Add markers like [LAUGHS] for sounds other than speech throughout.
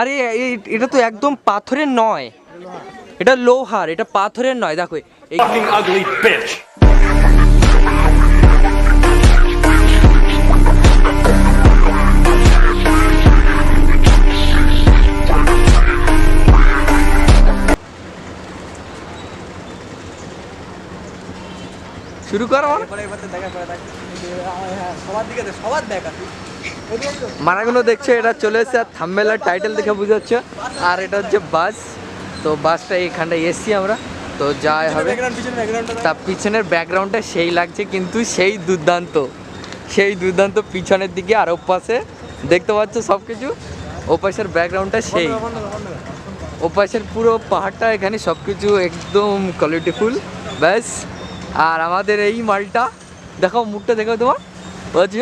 আরে এটা তো একদম পাথরের নয়। এটা লোহার এটা পাথরের নয়। দেখো. শুরু করো। আমার সবার দিকে সবার দেখা মারাগুলো দেখছ এটা চলে এসেছে আর থাম্বেলার টাইটেল দেখে বুঝে যাচ্ছে। আর এটা হচ্ছে বাস তো বাসটা এখানটা এসছি আমরা। তো যাই হবে। তা পিছনের ব্যাকগ্রাউন্ডটা সেই লাগছে কিন্তু সেই দুর্দান্ত। সেই দুর্দান্ত পিছনের দিকে আর ওপাশে দেখতে পাচ্ছ সব কিছু ওপাশের ব্যাকগ্রাউন্ডটা সেই। ওপাশের পুরো পাহাড়টা এখানে সব কিছু একদম কোয়ালিটিফুল ব্যাস। আর আমাদের এই মালটা দেখো মুখটা দেখো তোমার। বুঝছ?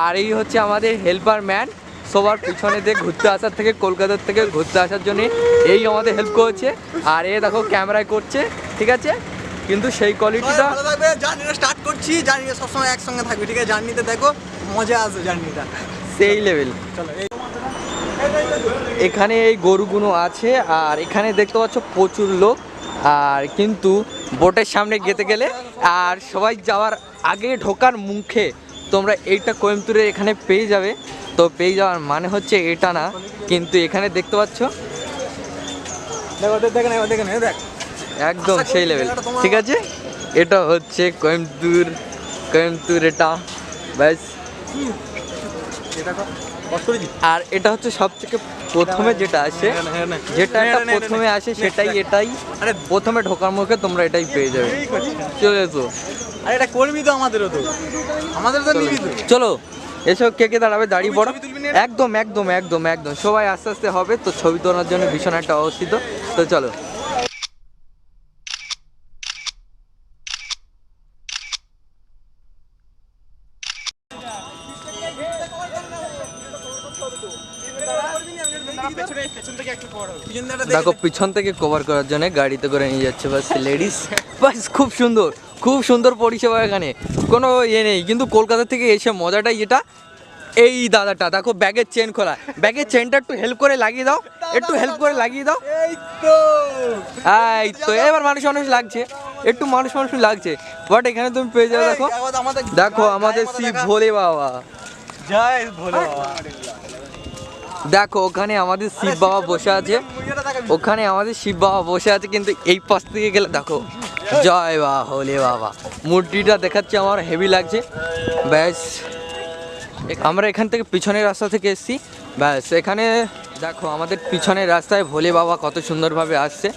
আর এই হচ্ছে আমাদের হেল্পার ম্যান সবার পিছনে দিয়ে ঘুরতে আসার থেকে কলকাতার থেকে ঘুরতে আসার জন্য এই আমাদের হেল্প করেছে। আর এ দেখো ক্যামেরায় করছে ঠিক আছে? কিন্তু সেই কোয়ালিটিটা ভালো থাকবে জার্নিটা স্টার্ট করছি জার্নিটা সবসময় একসঙ্গে থাকবে ঠিক আছে? জার্নিতে দেখো মজা আসবে জার্নিটা সেই লেভেল চলো এখানে এই গরুগুলো আছে আর এখানে দেখতে পাচ্ছ প্রচুর লোক আর কিন্তু বোটের সামনে গেতে গেলে আর সবাই যাওয়ার আগে ঢোকার মুখে তোমরা এইটা কোয়েম্বতুরে এখানে পেয়ে যাবে। তো পেয়ে যাওয়ার মানে হচ্ছে এটা না কিন্তু এখানে দেখতে পাচ্ছ? ওদের দেখে না ওদের দেখে না দেখ। একদম সেই লেভেল ঠিক আছে? এটা হচ্ছে কোয়েম্বতুর কোয়েম্বতুর এটা। ব্যাস। এটা আর এটা হচ্ছে সব থেকে প্রথমে যেটা আসে যেটা একটা প্রথমে আসে সেটাই এটাই। আরে প্রথমে ঢোকার মুখে তোমরা এটাই পেয়ে যাবে। চলে এসো। আরে এটা করবি তো আমাদেরও তো। আমাদের তো নিবি তো। চলো এসব কে কে দাঁড়াবে? দাঁড়িয়ে পড়ো? একদম একদম একদম একদম। সবাই আস্তে আস্তে হবে তো ছবি তোলার জন্য ভীষণ একটা অবস্থিত তো চলো। দেখো পিছন থেকে কভার করার জন্য গাড়িতে করে নিয়ে যাচ্ছে বাস লেডিস বাস খুব সুন্দর খুব সুন্দর পরিষেবা এখানে। কোনো ইয়ে নেই কিন্তু কলকাতা থেকে এসে মজাটাই যেটা এই দাদাটা দেখো ব্যাগের চেন খোলা। ব্যাগের চেনটা একটু হেল্প করে লাগিয়ে দাও একটু হেল্প করে লাগিয়ে দাও। এই তো। এই তো এবার মানুষ মানুষ লাগছে একটু মানুষ মানুষ লাগছে। বাট এখানে তুমি পেয়ে যাবে দেখো। দেখো আমাদের শিব ভোলে বাবা। জয় ভোলে বাবা। দেখো ওখানে আমাদের শিব বাবা বসে আছে। ওখানে আমাদের শিব বাবা বসে আছে কিন্তু এই পাশ থেকে গেলে দেখো জয় বা হোলে বাবা। মূর্তিটা দেখাচ্ছে আমার হেভি লাগছে। ব্যাস আমরা এখান থেকে পিছনের রাস্তা থেকে এসেছি। ব্যাস এখানে দেখো আমাদের পিছনের রাস্তায় ভোলে বাবা কত সুন্দরভাবে আসছে।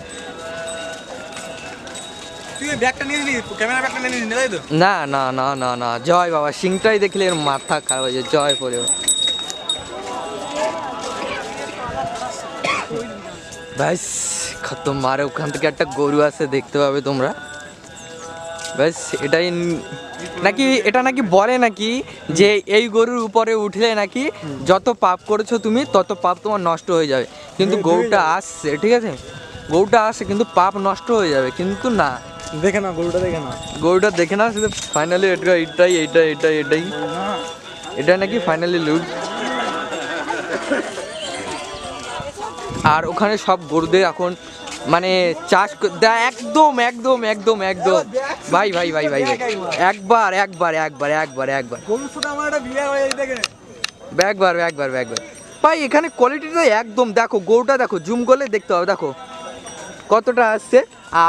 না না না না না জয় বাবা। সিংটাই দেখলে এর মাথা খারাপ হয়ে যায় জয় ভোলে বাবা ব্যাস খতম মারে ওখান থেকে একটা গরু আছে দেখতে পাবে তোমরা। ব্যাস এটাই নাকি এটা নাকি বলে নাকি যে এই গরুর উপরে উঠলে নাকি যত পাপ করেছ তুমি তত পাপ তোমার নষ্ট হয়ে যাবে। কিন্তু গরুটা আসছে ঠিক আছে? গরুটা আসছে কিন্তু পাপ নষ্ট হয়ে যাবে কিন্তু না। দেখে না গরুটা দেখে না গরুটা দেখে না শুধু ফাইনালি এটা এটাই এটা এটা এটাই। এটা নাকি ফাইনালি লুক আর ওখানে সব গরুদের এখন মানে চাষ একদম একদম একদম একদম। ভাই ভাই ভাই ভাই ভাই। একবার একবার একবার একবার একবার। একবার একবার একবার। ভাই এখানে কোয়ালিটিটা একদম দেখো গরুটা দেখো জুম করলে দেখতে হবে দেখো। কতটা আসছে।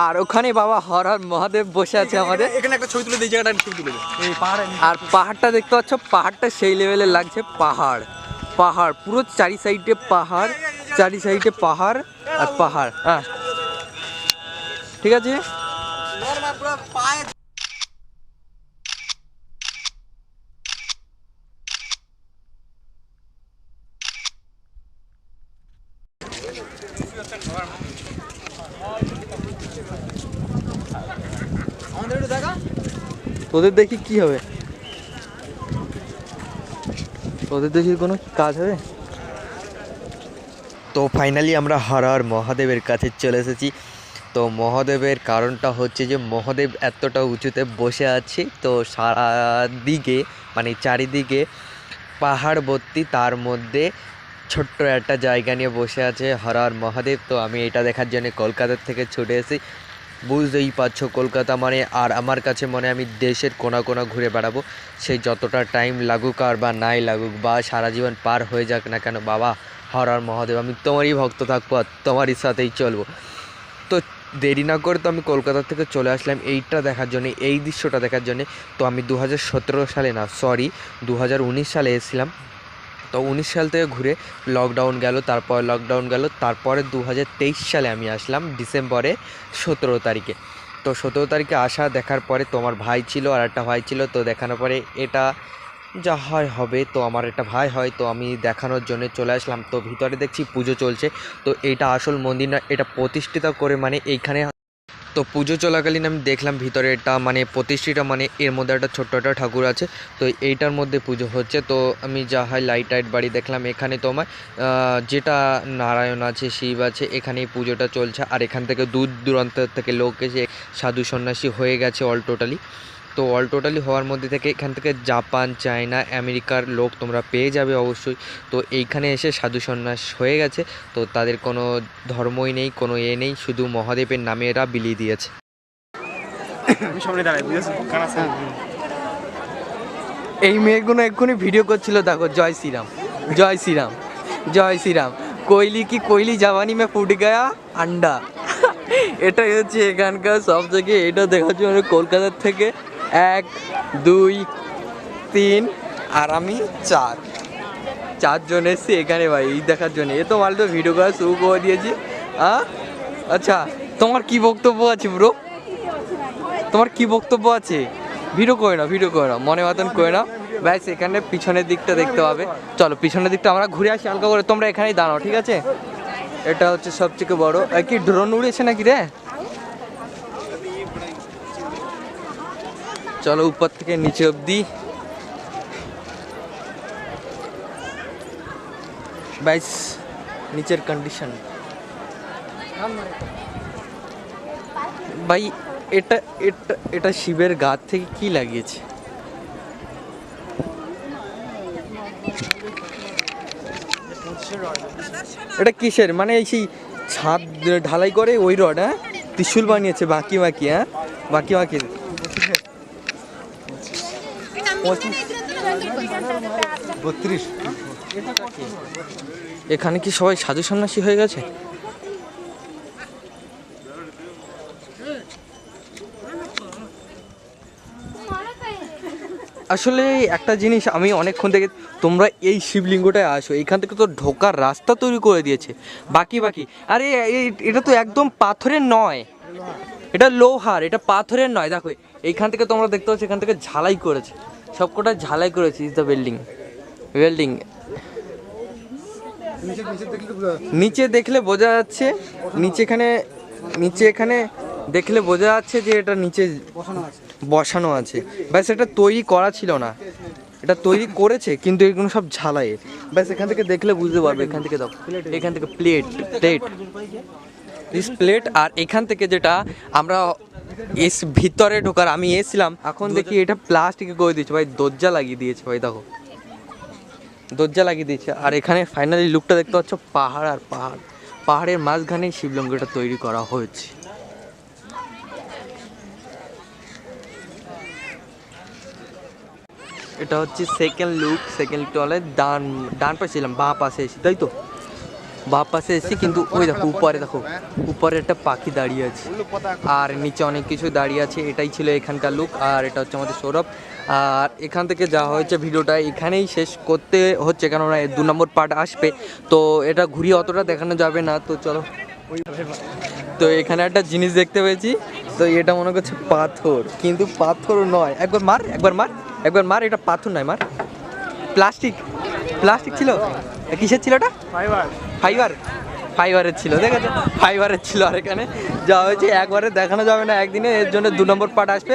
আর ওখানে বাবা হর হর মহাদেব বসে আছে আমাদের। এখানে একটা ছবি তুলে দিই জায়গাটা ছবি আর পাহাড়টা দেখতে পাচ্ছ পাহাড়টা সেই লেভেলের লাগছে পাহাড়। পাহাড় পুরো চারি সাইডে পাহাড়। চারি সাইডে পাহাড় আর পাহাড়। হ্যাঁ ঠিক আছে? তোদের দেখি কি হবে? তোদের দেখি কোনো কাজ হবে? তো ফাইনালি আমরা হর হর মহাদেবের কাছে চলে এসেছি। তো মহাদেবের কারণটা হচ্ছে যে মহাদেব এতটা উঁচুতে বসে আছে, তো সারা দিকে মানে চারিদিকে পাহাড় ভর্তি, তার মধ্যে ছোট্ট একটা জায়গা নিয়ে বসে আছে হরার মহাদেব। তো আমি এটা দেখার জন্য কলকাতার থেকে ছুটে এসেছি। বুঝতেই পারছ কলকাতা মানে আর আমার কাছে মনে আমি দেশের কোনা কোনা ঘুরে বেড়াবো। সেই যতটা টাইম লাগুক আর বা নাই লাগুক বা সারা জীবন পার হয়ে যাক না কেন, বাবা হরার মহাদেব, আমি তোমারই ভক্ত থাকব আর তোমারই সাথেই চলবো। তো দেরি না করে তো আমি কলকাতা থেকে চলে আসলাম এইটা দেখার জন্য, এই দৃশ্যটা দেখার জন্য। তো আমি দু হাজার সতেরো সালে না সরি দু হাজার উনিশ সালে এসেছিলাম। তো উনিশ সাল থেকে ঘুরে লকডাউন গেল, তারপর লকডাউন গেল, তারপরে দু হাজার তেইশ সালে আমি আসলাম ডিসেম্বরে সতেরো তারিখে। তো সতেরো তারিখে আসা দেখার পরে তোমার ভাই ছিল আর একটা ভাই ছিল, তো দেখানোর পরে এটা যা হয় হবে, তো আমার একটা ভাই হয়, তো আমি দেখানোর জন্য চলে আসলাম। তো ভিতরে দেখছি পুজো চলছে, তো এটা আসল মন্দির না, এটা প্রতিষ্ঠিত করে মানে এইখানে তো পুজো চলাকালীন আমি দেখলাম ভিতরে এটা মানে প্রতিষ্ঠিত মানে এর মধ্যে একটা ছোট্ট একটা ঠাকুর আছে, তো এইটার মধ্যে পুজো হচ্ছে। তো আমি যা হয় লাইট টাইট বাড়ি দেখলাম এখানে তোমার যেটা নারায়ণ আছে, শিব আছে এখানে পুজোটা চলছে। আর এখান থেকে দূর দূরান্ত থেকে লোক এসে সাধু সন্ন্যাসী হয়ে গেছে অল টোটালি তো অল টোটালি হওয়ার মধ্যে থেকে এখান থেকে জাপান চায়না আমেরিকার লোক তোমরা পেয়ে যাবে অবশ্যই। তো এইখানে এসে সাধু সন্ন্যাস হয়ে গেছে। তো তাদের কোনো ধর্মই নেই কোনো এ নেই শুধু মহাদেবের নামে এরা বিলিয়ে দিয়েছে। কান আছে? এই মেয়েগুলো এক্ষুনি ভিডিও করছিল দেখো জয় শ্রীরাম জয় শ্রীরাম জয় শ্রীরাম। কোয়লি কি কোয়লি জাওয়ানি মে ফুট গায়া আন্ডা। [LAUGHS] এটাই হচ্ছে এখানকার সব থেকে এটা দেখার জন্য কলকাতার থেকে। এক, দুই, তিন আর আমি চার। চারজন এসছি এখানে ভাই, এই দেখার জন্য। এ তো মাল তো ভিডিও করা শুরু করে দিয়েছি। হ্যাঁ আচ্ছা তোমার কি বক্তব্য আছে ব্রো তোমার কি বক্তব্য আছে? ভিডিও করে না ভিডিও করে না মনে মতন করে না ব্যাস, এখানে পিছনের দিকটা দেখতে পাবে। চলো, পিছনের দিকটা আমরা ঘুরে আসি, হালকা করে। তোমরা এখানেই দাঁড়াও, ঠিক আছে? এটা হচ্ছে সবথেকে বড়। কি ড্রোন উড়েছে নাকি রে? চলো উপর থেকে নিচে অবধি। বাইস, নিচের কন্ডিশন ভাই, এটা এটা এটা শিবের গাছ থেকে কি লাগিয়েছে? এটা কিসের? মানে এই সেই ছাদ ঢালাই করে ওই রড হ্যাঁ? ত্রিশুল বানিয়েছে, বাকি বাকি হ্যাঁ? বাকি বাকি। বত্রিশ। এখানে কি সবাই সাধু সন্ন্যাসী হয়ে গেছে? আসলে একটা জিনিস আমি অনেকক্ষণ থেকে তোমরা এই শিবলিঙ্গটায় আসো এইখান থেকে তো ঢোকার রাস্তা তৈরি করে দিয়েছে। বাকি বাকি। আরে এটা তো একদম পাথরের নয়। এটা লোহার, এটা পাথরের নয়। দেখো এইখান থেকে তোমরা দেখতে পাচ্ছ, এখান থেকে ঝালাই করেছে। সবকটা ঝালাই করেছে ইজ দ্য বিল্ডিং বিল্ডিং নিচে দেখলে বোঝা যাচ্ছে, নিচে এখানে নিচে এখানে দেখলে বোঝা যাচ্ছে যে এটা নিচে বসানো আছে। ব্যাস, এটা তৈরি করা ছিল না। এটা তৈরি করেছে, কিন্তু এগুলো সব ঝালাই। ব্যাস, এখান থেকে দেখলে বুঝতে পারবে, এখান থেকে দাও। এখান থেকে প্লেট প্লেট প্লেট আর এখান থেকে যেটা আমরা এস ভিতরে ঢোকার আমি এসছিলাম। এখন দেখি এটা প্লাস্টিকে করে দিয়েছে। ভাই দরজা লাগিয়ে দিয়েছে ভাই দেখো। দরজা লাগিয়ে দিয়েছে। আর এখানে ফাইনালি লুকটা দেখতে পাচ্ছ পাহাড় আর পাহাড়। পাহাড়ের মাঝখানেই শিবলিঙ্গটা তৈরি করা হয়েছে। এটা হচ্ছে সেকেন্ড লুক সেকেন্ড টলে ডান ডান পাশে ছিলাম বাঁ পাশে এসেছি তাই তো? বাঁ পাশে এসেছি কিন্তু ওই দেখো উপরে দেখো উপরে একটা পাখি দাঁড়িয়ে আছে আর নিচে অনেক কিছু দাঁড়িয়ে আছে এটাই ছিল এখানকার লুক আর এটা হচ্ছে আমাদের সৌরভ আর এখান থেকে যা হয়েছে ভিডিওটা এখানেই শেষ করতে হচ্ছে কেননা দু নম্বর পার্ট আসবে তো এটা ঘুরিয়ে অতটা দেখানো যাবে না তো চলো তো এখানে একটা জিনিস দেখতে পেয়েছি তো এটা মনে করছে পাথর কিন্তু পাথর নয় একবার মার একবার মার একবার মার এটা পাথর নয় মার প্লাস্টিক প্লাস্টিক ছিল কিসের ছিল এটা ফাইবার ফাইবার? ফাইবারের ছিল ঠিক আছে ফাইবারের ছিল আর এখানে। যা হয়েছে, একবারে দেখানো যাবে না, একদিনে, এর জন্য দু নম্বর পার্ট আসবে।